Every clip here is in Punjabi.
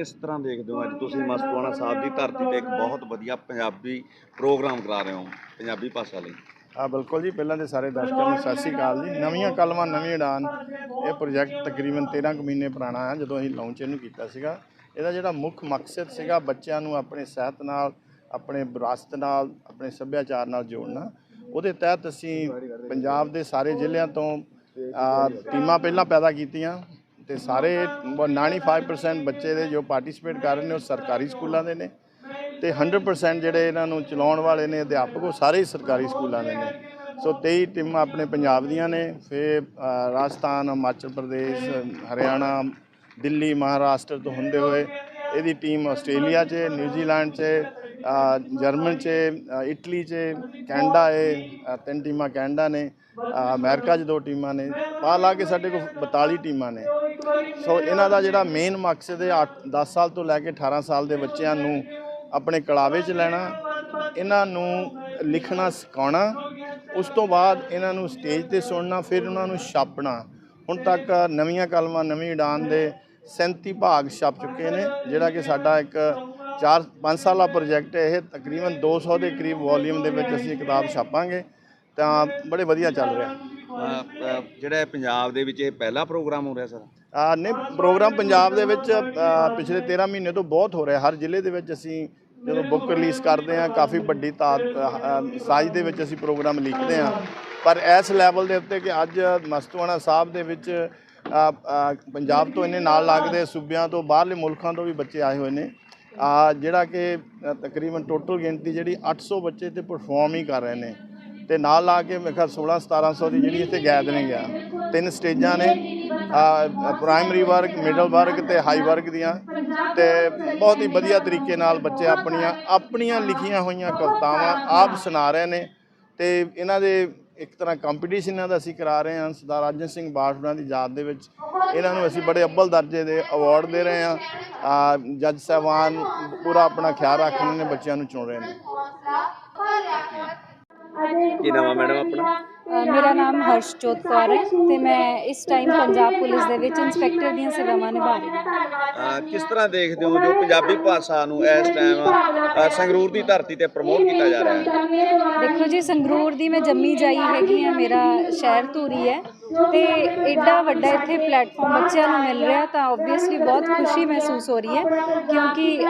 ਕਿਸ ਤਰ੍ਹਾਂ ਦੇਖਦੇ ਹੋ ਅੱਜ ਤੁਸੀਂ ਮਸਤੂਆਣਾ ਸਾਹਿਬ ਦੀ ਧਰਤੀ ਤੇ ਇੱਕ ਬਹੁਤ ਵਧੀਆ ਪੰਜਾਬੀ ਪ੍ਰੋਗਰਾਮ ਕਰਾ ਰਹੇ ਹੋ ਪੰਜਾਬੀ ਭਾਸ਼ਾ ਲਈ? ਆ ਬਿਲਕੁਲ ਜੀ। ਪਹਿਲਾਂ ਦੇ ਸਾਰੇ ਦਰਸ਼ਕਾਂ ਨੂੰ ਸਤਿ ਸ੍ਰੀ ਅਕਾਲ ਜੀ। ਨਵੀਆਂ ਕਲਮਾਂ, ਨਵੀਂ ਉਡਾਨ। ਇਹ ਪ੍ਰੋਜੈਕਟ ਤਕਰੀਬਨ 13 ਕੁ ਮਹੀਨੇ ਪੁਰਾਣਾ ਹੈ, ਜਦੋਂ ਅਸੀਂ ਲਾਂਚ ਇਹਨੂੰ ਕੀਤਾ ਸੀਗਾ। ਇਹਦਾ ਜਿਹੜਾ ਮੁੱਖ ਮਕਸਦ ਸੀਗਾ ਬੱਚਿਆਂ ਨੂੰ ਆਪਣੇ ਸਿਹਤ ਨਾਲ, ਆਪਣੇ ਵਿਰਾਸਤ ਨਾਲ, ਆਪਣੇ ਸੱਭਿਆਚਾਰ ਨਾਲ ਜੋੜਨਾ। ਉਹਦੇ ਤਹਿਤ ਅਸੀਂ ਪੰਜਾਬ ਦੇ ਸਾਰੇ ਜ਼ਿਲ੍ਹਿਆਂ ਤੋਂ ਟੀਮਾਂ ਪਹਿਲਾਂ ਪੈਦਾ ਕੀਤੀਆਂ। ਤੇ ਸਾਰੇ 95% ਬੱਚੇ ਦੇ ਜੋ ਪਾਰਟਿਸਿਪੇਟ ਕਰ ਰਹੇ ਨੇ ਉਹ ਸਰਕਾਰੀ ਸਕੂਲਾਂ ਦੇ ਨੇ ਤੇ 100% ਜਿਹੜੇ ਇਹਨਾਂ ਨੂੰ ਚਲਾਉਣ ਵਾਲੇ ਨੇ ਅਧਿਆਪਕ ਉਹ ਸਾਰੇ ਸਰਕਾਰੀ ਸਕੂਲਾਂ ਦੇ ਨੇ। ਸੋ 23 ਟੀਮਾਂ ਆਪਣੇ ਪੰਜਾਬ ਦੀਆਂ ਨੇ ਫਿਰ ਰਾਜਸਥਾਨ ਹਿਮਾਚਲ ਪ੍ਰਦੇਸ਼ ਹਰਿਆਣਾ ਦਿੱਲੀ ਮਹਾਰਾਸ਼ਟਰ ਤੋਂ ਹੁੰਦੇ ਹੋਏ ਇਹਦੀ ਟੀਮ ਆਸਟ੍ਰੇਲੀਆ 'ਚ ਨਿਊਜ਼ੀਲੈਂਡ 'ਚ ਜਰਮਨ 'ਚ ਇਟਲੀ 'ਚ ਕੈਨੇਡਾ ਏ ਤਿੰਨ ਟੀਮਾਂ ਕੈਨੇਡਾ ਨੇ ਅ, ਅਮਰੀਕਾ 'ਚ ਦੋ ਟੀਮਾਂ ਨੇ। ਪਾ ਲਾ ਕੇ ਸਾਡੇ ਕੋਲ 42 ਟੀਮਾਂ ਨੇ। ਸੋ ਇਹਨਾਂ ਦਾ ਜਿਹੜਾ ਮੇਨ ਮਕਸਦ ਹੈ 10 ਸਾਲ ਤੋਂ ਲੈ ਕੇ 18 ਸਾਲ ਦੇ ਬੱਚਿਆਂ ਨੂੰ ਆਪਣੇ ਕਲਾਵੇ 'ਚ ਲੈਣਾ, ਇਹਨਾਂ ਨੂੰ ਲਿਖਣਾ, ਸਿਖਾਉਣਾ, ਉਸ ਤੋਂ ਬਾਅਦ ਇਹਨਾਂ ਨੂੰ ਸਟੇਜ ਤੇ ਸੁਣਨਾ, ਫਿਰ ਉਹਨਾਂ ਨੂੰ ਛਾਪਣਾ। ਹੁਣ ਤੱਕ ਨਵੀਆਂ ਕਲਮਾਂ, ਨਵੀਂ ਉਡਾਨ ਦੇ 37 ਭਾਗ ਛਪ ਚੁੱਕੇ ਨੇ, ਜਿਹੜਾ ਕਿ ਸਾਡਾ ਇੱਕ 4 5 ਸਾਲਾ ਪ੍ਰੋਜੈਕਟ ਹੈ। ਇਹ ਤਕਰੀਬਨ 200 ਦੇ ਕਰੀਬ ਵੋਲੀਅਮ ਦੇ ਵਿੱਚ ਅਸੀਂ ਕਿਤਾਬ ਛਾਪਾਂਗੇ। ਤਾਂ ਬੜੇ ਵਧੀਆ ਚੱਲ ਰਿਹਾ। ਜਿਹੜਾ ਪੰਜਾਬ ਦੇ ਵਿੱਚ ਇਹ ਪਹਿਲਾ ਪ੍ਰੋਗਰਾਮ ਹੋ ਰਿਹਾ, ਸਰ? ਨੇ ਪ੍ਰੋਗਰਾਮ ਪੰਜਾਬ ਦੇ ਵਿੱਚ ਪਿਛਲੇ 13 ਮਹੀਨੇ ਤੋਂ ਬਹੁਤ ਹੋ ਰਿਹਾ। ਹਰ ਜ਼ਿਲ੍ਹੇ ਦੇ ਵਿੱਚ ਅਸੀਂ ਜਦੋਂ ਬੁੱਕ ਰਿਲੀਜ਼ ਕਰਦੇ ਹਾਂ, ਕਾਫੀ ਵੱਡੀ ਤਾਦ ਸਾਈਜ਼ ਦੇ ਵਿੱਚ ਅਸੀਂ ਪ੍ਰੋਗਰਾਮ ਲਿਖਦੇ ਹਾਂ। ਪਰ ਇਸ ਲੈਵਲ ਦੇ ਉੱਤੇ ਕਿ ਅੱਜ ਮਸਤੂਆਣਾ ਸਾਹਿਬ ਦੇ ਵਿੱਚ ਪੰਜਾਬ ਤੋਂ ਇੰਨੇ ਨਾਲ ਲੱਗਦੇ ਸੂਬਿਆਂ ਤੋਂ, ਬਾਹਰਲੇ ਮੁਲਕਾਂ ਤੋਂ ਵੀ ਬੱਚੇ ਆਏ ਹੋਏ ਨੇ। ਜਿਹੜਾ ਕਿ ਤਕਰੀਬਨ ਟੋਟਲ ਗਿਣਤੀ ਜਿਹੜੀ 800 ਬੱਚੇ ਤੇ ਪਰਫਾਰਮ ਹੀ ਕਰ ਰਹੇ ਨੇ। ਤੇ ਨਾਲ ਲਾ ਕੇ ਮੇਰੇ ਖਿਆਲ 16 1700 ਦੀ ਜਿਹੜੀ ਇੱਥੇ ਗੈਦਰਿੰਗ ਆ, ਤਿੰਨ ਸਟੇਜਾਂ ਨੇ ਪ੍ਰਾਇਮਰੀ ਵਰਗ ਮਿਡਲ ਵਰਗ ਤੇ ਹਾਈ ਵਰਗ ਦੀਆਂ। ਤੇ ਬਹੁਤ ਹੀ ਵਧੀਆ ਤਰੀਕੇ ਨਾਲ ਬੱਚੇ ਆਪਣੀਆਂ ਆਪਣੀਆਂ ਲਿਖੀਆਂ ਹੋਈਆਂ ਕਵਿਤਾਵਾਂ ਆਪ ਸੁਣਾ ਰਹੇ ਨੇ। ਤੇ ਇਹਨਾਂ ਦੇ ਇੱਕ ਤਰ੍ਹਾਂ ਕੰਪੀਟੀਸ਼ਨ ਇਹਨਾਂ ਦਾ ਅਸੀਂ ਕਰਾ ਰਹੇ ਹਾਂ, ਸਰਦਾਰ ਰਾਜਨ ਸਿੰਘ ਬਾਠੜਾ ਦੀ ਯਾਦ ਦੇ ਵਿੱਚ। ਇਹਨਾਂ ਨੂੰ ਅਸੀਂ ਬੜੇ ਅੱਵਲ ਦਰਜੇ ਦੇ ਅਵਾਰਡ ਦੇ ਰਹੇ ਹਾਂ। ਜੱਜ ਸਾਹਿਬਾਨ ਪੂਰਾ ਆਪਣਾ ਖਿਆਲ ਰੱਖ ਰਹੇ ਨੇ, ਬੱਚਿਆਂ ਨੂੰ ਚੁਣ ਰਹੇ ਨੇ। ਕੀ ਨਾਮ ਆ ਮੈਡਮ ਆਪਣਾ? ਮੇਰਾ ਨਾਮ ਹਰਸ਼ਜੋਤ ਕੌਰ ਹੈ ਤੇ ਮੈਂ ਇਸ ਟਾਈਮ ਪੰਜਾਬ ਪੁਲਿਸ ਦੇ ਵਿੱਚ ਇੰਸਪੈਕਟਰ ਦੀਆਂ ਸੇਵਾਵਾਂ ਨਿਭਾ ਰਹੀ ਹਾਂ। ਕਿਸ ਤਰ੍ਹਾਂ ਦੇਖਦੇ ਹੋ ਜੋ ਪੰਜਾਬੀ ਭਾਸ਼ਾ ਨੂੰ ਇਸ ਟਾਈਮ ਸੰਗਰੂਰ ਦੀ ਧਰਤੀ ਤੇ ਪ੍ਰਮੋਟ ਕੀਤਾ ਜਾ ਰਿਹਾ ਹੈ? ਦੇਖੋ ਜੀ ਸੰਗਰੂਰ ਦੀ ਮੈਂ ਜੰਮੀ ਜਾਈ ਹੈਗੀ ਆ ਮੇਰਾ ਸ਼ਹਿਰ ਧੂਰੀ ਹੈ। ਤੇ ਐਡਾ ਵੱਡਾ ਇੱਥੇ ਪਲੇਟਫਾਰਮ ਬੱਚਿਆਂ ਨੂੰ ਮਿਲ ਰਿਹਾ ਤਾਂ ਆਬਵੀਅਸਲੀ ਬਹੁਤ ਖੁਸ਼ੀ ਮਹਿਸੂਸ ਹੋ ਰਹੀ ਹੈ ਕਿਉਂਕਿ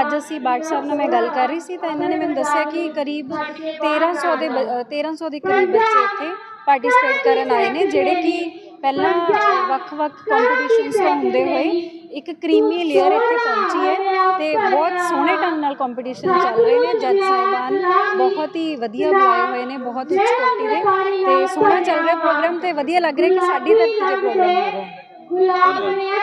ਅੱਜ ਅਸੀਂ ਬਾਟ ਸਾਹਿਬ ਨਾਲ ਮੈਂ ਗੱਲ ਕਰ ਰਹੀ ਸੀ ਤਾਂ ਇਹਨਾਂ ਨੇ ਮੈਨੂੰ ਦੱਸਿਆ ਕਿ ਕਰੀਬ 1300 ਦੇ ਬ- ਅ, 1300 ਦੇ ਕਰੀਬ ਬੱਚੇ ਇੱਥੇ ਪਾਰਟਿਸਿਪੇਟ ਕਰਨ ਆਏ ਨੇ ਜਿਹੜੇ ਕਿ ਪਹਿਲਾਂ ਵੱਖ-ਵੱਖ ਕੰਪੀਟੀਸ਼ਨਸ ਤੋਂ ਹੁੰਦੇ ਹੋਏ ਇੱਕ ਕਰੀਮੀ ਲੇਅਰ ਇੱਥੇ ਪਹੁੰਚੀ ਹੈ ਤੇ ਬਹੁਤ ਸੋਹਣੇ ਢੰਗ ਨਾਲ ਕੰਪੀਟੀਸ਼ਨ ਚੱਲ ਰਹੇ ਨੇ। ਜੱਜ ਸਾਹਿਬਾਨ ਬਹੁਤ ਹੀ ਵਧੀਆ ਬੁਲਾਏ ਹੋਏ ਨੇ ਬਹੁਤ ਉੱਚ ਕੋਟੀ ਦੇ ਤੇ ਸੋਹਣਾ ਚੱਲ ਰਿਹਾ ਪ੍ਰੋਗਰਾਮ ਤੇ ਵਧੀਆ ਲੱਗ ਰਿਹਾ ਕਿ ਸਾਡੀ ਧਰਤੀ ਤੇ ਪ੍ਰੋਗਰਾਮ ਹੋ ਰਿਹਾ।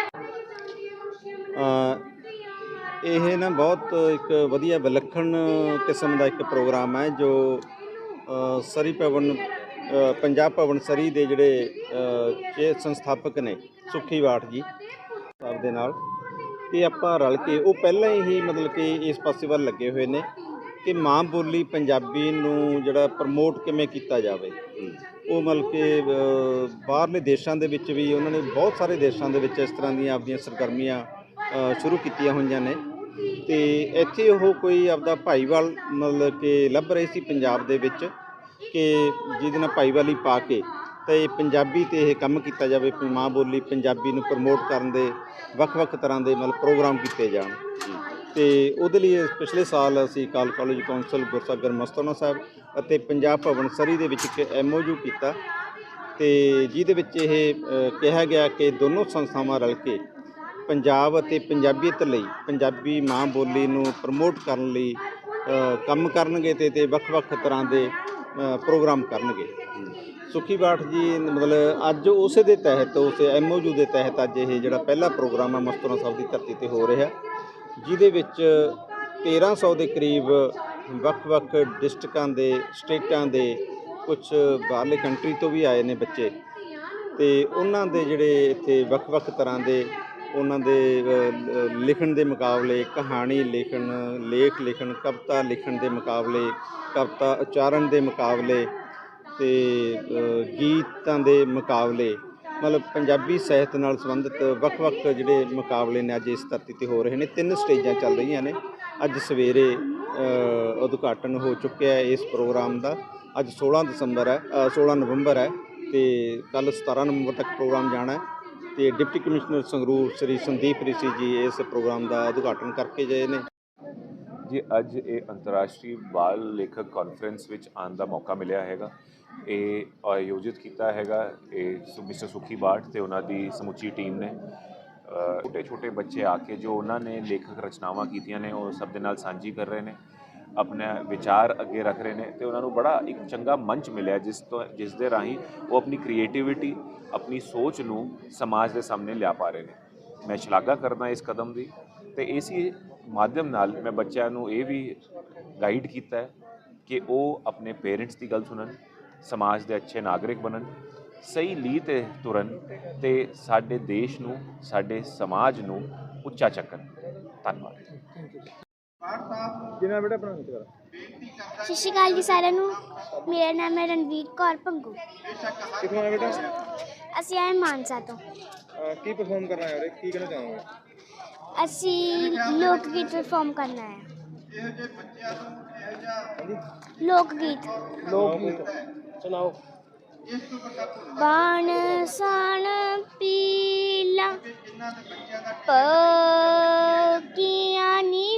ਇਹ ਨਾ ਬਹੁਤ ਇੱਕ ਵਧੀਆ ਵਿਲੱਖਣ ਕਿਸਮ ਦਾ ਇੱਕ ਪ੍ਰੋਗਰਾਮ ਹੈ ਜੋ ਸਰੀ ਭਵਨ ਪੰਜਾਬ ਭਵਨ ਸਰੀ ਦੇ ਜਿਹੜੇ ਇਹ ਸੰਸਥਾਪਕ ਨੇ ਸੁਖੀ ਬਾਠ ਜੀ। ਦੇ ਨਾਲ ਇਹ ਆਪਾਂ ਰਲ ਕੇ, ਉਹ ਪਹਿਲਾਂ ਹੀ ਮਤਲਬ ਕਿ ਇਸ ਪਾਸੇ ਵੱਲ ਲੱਗੇ ਹੋਏ ਨੇ ਕਿ ਮਾਂ ਬੋਲੀ ਪੰਜਾਬੀ ਨੂੰ ਜਿਹੜਾ ਪ੍ਰਮੋਟ ਕਿਵੇਂ ਕੀਤਾ ਜਾਵੇ। ਉਹ ਮਤਲਬ ਕਿ ਬਾਹਰਲੇ ਦੇਸ਼ਾਂ ਦੇ ਵਿੱਚ ਵੀ ਉਹਨਾਂ ਨੇ ਬਹੁਤ ਸਾਰੇ ਦੇਸ਼ਾਂ ਦੇ ਵਿੱਚ ਇਸ ਤਰ੍ਹਾਂ ਦੀਆਂ ਆਪਦੀਆਂ ਸਰਗਰਮੀਆਂ ਸ਼ੁਰੂ ਕੀਤੀਆਂ ਹੋਈਆਂ ਨੇ। ਤੇ ਇੱਥੇ ਉਹ ਕੋਈ ਆਪਦਾ ਭਾਈਵਾਲ ਮਤਲਬ ਕਿ ਲੱਭ ਰਹੇ ਸੀ ਪੰਜਾਬ ਦੇ ਵਿੱਚ ਕਿ ਜਿਹਦੇ ਨਾਲ ਭਾਈਵਾਲੀ ਪਾ ਕੇ ਤੇ ਪੰਜਾਬੀ ਤੇ ਇਹ ਕੰਮ ਕੀਤਾ ਜਾਵੇ ਵੀ ਮਾਂ ਬੋਲੀ ਪੰਜਾਬੀ ਨੂੰ ਪ੍ਰਮੋਟ ਕਰਨ ਦੇ ਵੱਖ-ਵੱਖ ਤਰ੍ਹਾਂ ਦੇ ਮਤਲਬ ਪ੍ਰੋਗਰਾਮ ਕੀਤੇ ਜਾਣ। ਤੇ ਉਹਦੇ ਲਈ ਪਿਛਲੇ ਸਾਲ ਅਸੀਂ ਕਾਲ ਕਾਲਜ ਕੌਂਸਲ ਗੁਰਸਾਗਰ ਮਸਤਾਨਾ ਸਾਹਿਬ ਅਤੇ ਪੰਜਾਬ ਭਵਨ ਸਰੀ ਦੇ ਵਿੱਚ ਇੱਕ ਐਮਓਯੂ ਕੀਤਾ। ਤੇ ਜਿਹਦੇ ਵਿੱਚ ਇਹ ਕਿਹਾ ਗਿਆ ਕਿ ਦੋਨੋਂ ਸੰਸਥਾਵਾਂ ਰਲ ਕੇ ਪੰਜਾਬ ਅਤੇ ਪੰਜਾਬੀਅਤ ਲਈ ਪੰਜਾਬੀ ਮਾਂ ਬੋਲੀ ਨੂੰ ਪ੍ਰਮੋਟ ਕਰਨ ਲਈ ਕੰਮ ਕਰਨਗੇ ਤੇ ਤੇ ਵੱਖ-ਵੱਖ ਤਰ੍ਹਾਂ ਦੇ ਪ੍ਰੋਗਰਾਮ ਕਰਨਗੇ। ਸੁਖੀ ਬਾਠ ਜੀ, ਮਤਲਬ ਅੱਜ ਉਸੇ ਦੇ ਤਹਿਤ, ਉਸ ਐਮਓਯੂ ਦੇ ਤਹਿਤ ਅੱਜ ਇਹ ਜਿਹੜਾ ਪਹਿਲਾ ਪ੍ਰੋਗਰਾਮ ਹੈ ਮਸਤੂਰਾ ਸਾਹਿਬ ਦੀ ਧਰਤੀ ਤੇ ਹੋ ਰਿਹਾ। ਜਿਹਦੇ ਵਿੱਚ 1300 ਦੇ ਕਰੀਬ ਵੱਖ-ਵੱਖ ਡਿਸਟ੍ਰਿਕਾਂ ਦੇ, ਸਟੇਟਾਂ ਦੇ ਕੁਝ ਬਾਹਰਲੇ ਕੰਟਰੀ ਤੋਂ ਵੀ ਆਏ ਨੇ ਬੱਚੇ। ਤੇ ਉਹਨਾਂ ਦੇ ਜਿਹੜੇ ਇੱਥੇ ਵੱਖ-ਵੱਖ ਤਰ੍ਹਾਂ ਦੇ, ਉਹਨਾਂ ਦੇ ਲਿਖਣ ਦੇ ਮੁਕਾਬਲੇ, ਕਹਾਣੀ ਲਿਖਣ, ਲੇਖ ਲਿਖਣ, ਕਵਿਤਾ ਲਿਖਣ ਦੇ ਮੁਕਾਬਲੇ, ਕਵਿਤਾ ਉਚਾਰਨ ਦੇ ਮੁਕਾਬਲੇ ਤੇ ਗੀਤਾਂ ਦੇ ਮੁਕਾਬਲੇ ਮਤਲਬ ਪੰਜਾਬੀ ਸਾਹਿਤ ਨਾਲ ਸੰਬੰਧਿਤ ਵੱਖ-ਵੱਖ ਜਿਹੜੇ ਮੁਕਾਬਲੇ ਨੇ ਅੱਜ ਇਸ ਧਰਤੀ ਤੇ ਹੋ ਰਹੇ ਨੇ ਤਿੰਨ ਸਟੇਜਾਂ ਚੱਲ ਰਹੀਆਂ ਨੇ। ਅੱਜ ਸਵੇਰੇ ਉਦਘਾਟਨ ਹੋ ਚੁੱਕਿਆ ਹੈ ਇਸ ਪ੍ਰੋਗਰਾਮ ਦਾ। ਅੱਜ 16 ਦਸੰਬਰ ਹੈ ਅ, 16 ਨਵੰਬਰ ਹੈ ਤੇ ਕੱਲ 17 ਨਵੰਬਰ ਤੱਕ ਪ੍ਰੋਗਰਾਮ ਜਾਣਾ ਹੈ ਤੇ ਡਿਪਟੀ ਕਮਿਸ਼ਨਰ ਸੰਗਰੂਰ ਸ੍ਰੀ ਸੰਦੀਪ ਰਿਸ਼ੀ ਜੀ ਇਸ ਪ੍ਰੋਗਰਾਮ ਦਾ ਉਦਘਾਟਨ ਕਰਕੇ ਗਏ ਨੇ। ਜੀ ਅੱਜ ਇਹ ਅੰਤਰਰਾਸ਼ਟਰੀ ਬਾਲ ਲੇਖਕ ਕਾਨਫਰੰਸ ਵਿੱਚ ਆਉਣ ਦਾ ਮੌਕਾ ਮਿਲਿਆ ਹੈਗਾ। ਇਹ ਆਯੋਜਿਤ ਕੀਤਾ ਹੈਗਾ। ਇਹ ਸੁ- ਮਿਸਟਰ ਸੁਖੀ ਬਾਟ ਤੇ ਉਹਨਾਂ ਦੀ ਸਮੁੱਚੀ ਟੀਮ ਨੇ। ਛੋਟੇ ਛੋਟੇ ਬੱਚੇ ਆ ਕੇ ਜੋ ਉਹਨਾਂ ਨੇ ਲੇਖਕ ਰਚਨਾਵਾਂ ਕੀਤੀਆਂ ਨੇ, ਉਹ ਸਭ ਦੇ ਨਾਲ ਸਾਂਝੀ ਕਰ ਰਹੇ ਨੇ, ਆਪਣੇ ਵਿਚਾਰ ਅੱਗੇ ਰੱਖ ਰਹੇ ਨੇ ਤੇ ਉਹਨਾਂ ਨੂੰ ਬੜਾ ਇੱਕ ਚੰਗਾ ਮੰਚ ਮਿਲਿਆ ਜਿਸ ਤੋਂ, ਜਿਸ ਦੇ ਰਾਹੀਂ ਉਹ ਆਪਣੀ ਕ੍ਰੀਏਟੀਵਿਟੀ ਆਪਣੀ ਸੋਚ ਨੂੰ ਸਮਾਜ ਦੇ ਸਾਹਮਣੇ ਲਿਆ ਪਾ ਰਹੇ ਨੇ। ਮੈਂ ਸ਼ਲਾਘਾ ਕਰਦਾ ਇਸ ਕਦਮ ਦੀ ਤੇ ਇਸੇ ਮਾਧਿਅਮ ਨਾਲ ਮੈਂ ਬੱਚਿਆਂ ਨੂੰ ਇਹ ਵੀ ਗਾਈਡ ਕੀਤਾ ਹੈ ਕਿ ਉਹ ਆਪਣੇ ਪੇਰੈਂਟਸ ਦੀ ਗੱਲ ਸੁਣਨ ਸਮਾਜ ਦੇ ਅੱਛੇ ਨਾਗਰਿਕ ਬਣਨ ਸਹੀ ਲੀਹ ਤੇ ਤੁਰਨ ਤੇ ਸਾਡੇ ਦੇਸ਼ ਨੂੰ ਸਾਡੇ ਸਮਾਜ ਨੂੰ ਉੱਚਾ ਚੱਕਣ। ਧੰਨਵਾਦ। ਸਤਿ ਸ਼੍ਰੀ ਅਕਾਲ। ਜੀ ਸਾਰਿਆਂ ਨੂੰ। ਮੇਰਾ ਨਾਮ ਹੈ ਰਣਵੀਰ ਕੌਰ ਭੰਗੂ। ਕਿੱਥੋਂ ਆਏ ਬੇਟਾ? ਅਸੀਂ ਆਏ ਮਾਨਸਾ ਤੋਂ। ਅਹ ਕੀ ਪਰਫਾਰਮ ਕਰਨਾ ਹੈ ਕੀ ਕਹਿਣਾ ਚਾਹੋਗੇ? ਅਸੀਂ ਲੋਕ ਗੀਤ ਪਰਫਾਰਮ ਕਰਨਾ ਹੈ। ਲੋਕ ਗੀਤ। ਲੋਕ ਗੀਤ। ਸੁਣਾਓ ਬਾਣ ਸਾਣ ਪੀਲਾ। ਪਕੀਆਂ ਨੀ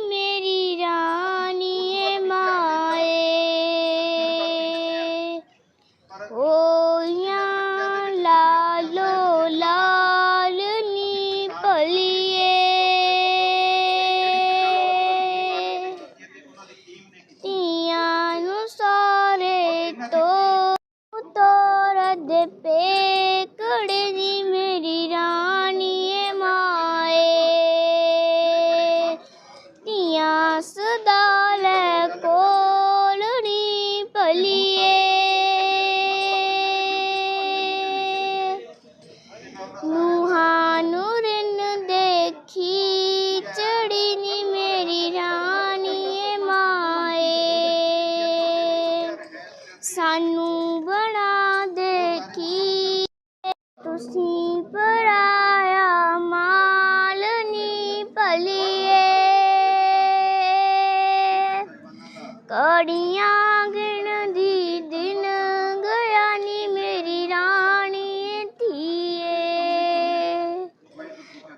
ਕੜੀਆਂ ਗਿਣਦੀ ਦਿਨ ਗਿਆ ਨੀ ਮੇਰੀ ਰਾਣੀ ਧੀਏ।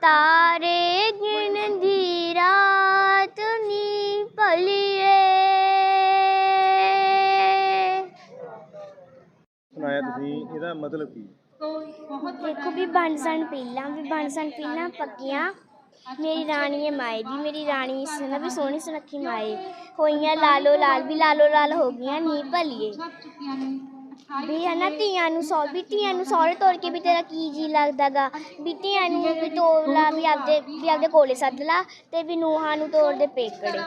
ਤਾਰੇ ਗਿਣਦੀ ਰਾਤ ਨੀ ਭਲੀਏ। ਸੁਣਾਇਆ ਤੁਸੀਂ ਇਹਦਾ ਮਤਲਬ ਕੀ? ਦੇਖੋ ਵੀ ਬਣ ਸਣ ਪੀਲਾਂ ਵੀ ਬਣ ਸਣ ਪੀਲਾਂ ਪੱਕੀਆਂ। ਮੇਰੀ ਰਾਣੀ ਹੈ ਮਾਏ ਦੀ ਮੇਰੀ ਰਾਣੀ ਸੁਣਾ ਵੀ ਸੋਹਣੀ ਸੁਨੱਖੀ ਮਾਏ। ਹੋਈਆਂ ਲਾਲੋ ਲਾਲ ਵੀ ਲਾਲੋ ਲਾਲ ਹੋ ਗਈਆਂ ਨੀ। ਭਲੀਏ ਵੀ ਹਨਾ ਧੀਆਂ ਨੂੰ ਸੌ ਵੀ ਧੀਆਂ ਨੂੰ ਸਹੁਰੇ ਤੋੜ ਕੇ ਵੀ ਤੇਰਾ ਕੀ ਜੀ ਲੱਗਦਾਗਾ। ਵੀ ਧੀਆਂ ਨੂੰ ਵੀ ਤੋੜ ਲਾ ਵੀ ਆਪਦੇ ਵੀ ਆਪਦੇ ਕੋਲੇ ਸੱਦ ਲਾ ਤੇ ਵੀ ਨੂੰਹਾਂ ਨੂੰ ਤੋੜ ਦੇ ਪੇਕੜੇ।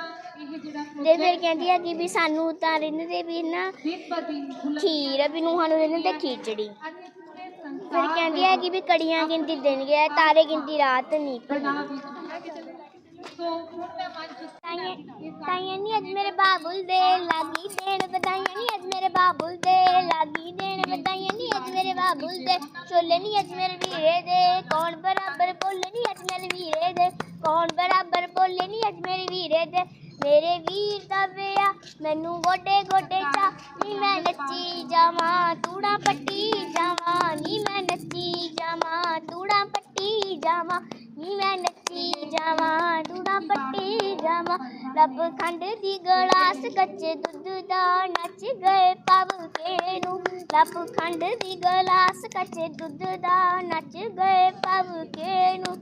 ਤੇ ਫਿਰ ਕਹਿੰਦੀ ਆ ਕਿ ਵੀ ਸਾਨੂੰ ਤਾਂ ਰਿੰਨਦੇ ਵੀ ਨਾ ਖੀਰ ਵੀ ਨੂੰਹਾਂ ਨੂੰ ਰਿੰਨਦੇ ਖੀਚੜੀ। ਫਿਰ ਕਹਿੰਦੀ ਹੈ ਕਿ ਵੀ ਕੜੀਆਂ ਗਿਣਤੀ ਦਿਨ ਗਿਆ, ਤਾਰੇ ਗਿਣਤੀ ਰਾਤ ਨਹੀਂ ਤਾਈਆਂ ਨੀ ਅੱਜ ਮੇਰੇ ਬਾਬੁਲ ਦੇ ਲਾਗੀ ਦੇਣ, ਵਧਾਈਆਂ ਨੀ ਅੱਜ ਮੇਰੇ ਬਾਬੁਲ ਦੇ ਲਾਗੀ ਦੇਣ, ਵਧਾਈਆਂ ਨੀ ਅੱਜ ਮੇਰੇ ਬਾਬੁਲ ਦੇ। ਛੋਲੇ ਨੀ ਅੱਜ ਮੇਰੇ ਵੀਰੇ ਦੇ, ਕੌਣ ਬਰਾਬਰ ਬੋਲੇ ਨੀ ਅੱਜ ਮੇਰੇ ਵੀਰੇ ਦੇ? ਕੌਣ ਬਰਾਬਰ ਬੋਲੇ ਨੀ ਅੱਜ ਮੇਰੇ ਵੀਰੇ ਦੇ? ਮੇਰੇ ਵੀਰ ਦਾ ਵਿਆਹ, ਮੈਨੂੰ ਗੋਡੇ ਗੋਡੇ ਚਾ ਨੀ ਮੈਂ ਨੱਚੀ ਜਾਵਾਂ, ਤੂੜਾ ਪੱਟੀ ਜਾਵਾਂ। ਨੀ ਮੈਂ ਨੱਚੀ ਜਾਵਾਂ ਤੂੜਾ ਪੱਟੀ ਜਾਵਾਂ, ਰੱਬ ਖੰਡ ਦੀ ਗਲਾਸ ਕੱਚੇ ਦੁੱਧ ਦਾ ਨੱਚ ਗਏ ਪਵ ਕੇ ਨੂੰ। ਲੱਭ ਖੰਡ ਦੀ ਗਲਾਸ ਕੱਚੇ ਦੁੱਧ ਦਾ ਨੱਚ ਗਏ ਪਵ ਕੇ ਨੂੰ।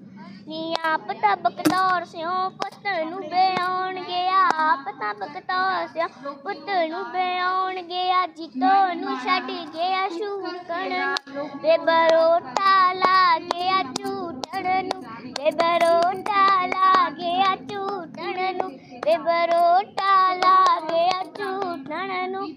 ਨੀ ਆਪ ਤਬਕ ਤੌਰ ਸਿਓ ਪੁੱਤਰ ਨੂੰ ਬਿਆਉਣ ਗਿਆ ਆਪ ਤਬਕ ਤੌਰ ਸਿਓ, ਪੁੱਤ ਨੂੰ ਬਿਆਉਣ ਗਿਆ ਜੀਤੋ ਨੂੰ ਛੱਡ ਗਿਆ ਸ਼ੂਕਣ ਤੇ ਵੇ ਬਰੋਟਾ ਲਾ ਗਿਆ ਝੂਟਣ ਨੂੰ। ਵੇ ਬਰੋਟਾ ਲਾ ਗਿਆ ਝੂਟਣ ਨੂੰ ਵੇ ਬਰੋਟਾ ਲਾ ਗਿਆ ਝੂਟਣ ਨੂੰ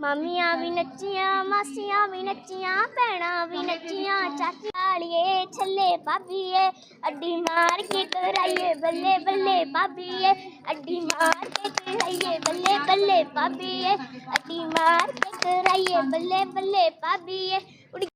ਮਾਮੀਆਂ ਵੀ ਨੱਚੀਆਂ ਮਾਸੀਆਂ ਵੀ ਨੱਚੀਆਂ ਭੈਣਾਂ ਵੀ ਨੱਚੀਆਂ ਚਾਚਾਲੀਏ ਛੱਲੇ ਭਾਬੀਏ ਅੱਡੀ ਮਾਰ ਕੇ ਕਰਾਈਏ ਬੱਲੇ ਬੱਲੇ ਭਾਬੀਏ ਅੱਡੀ ਮਾਰ ਕੇ ਕਰਾਈਏ ਬੱਲੇ ਬੱਲੇ ਭਾਬੀਏ ਅੱਡੀ ਮਾਰ ਕੇ ਕਰਾਈਏ ਬੱਲੇ ਬੱਲੇ ਭਾਬੀਏ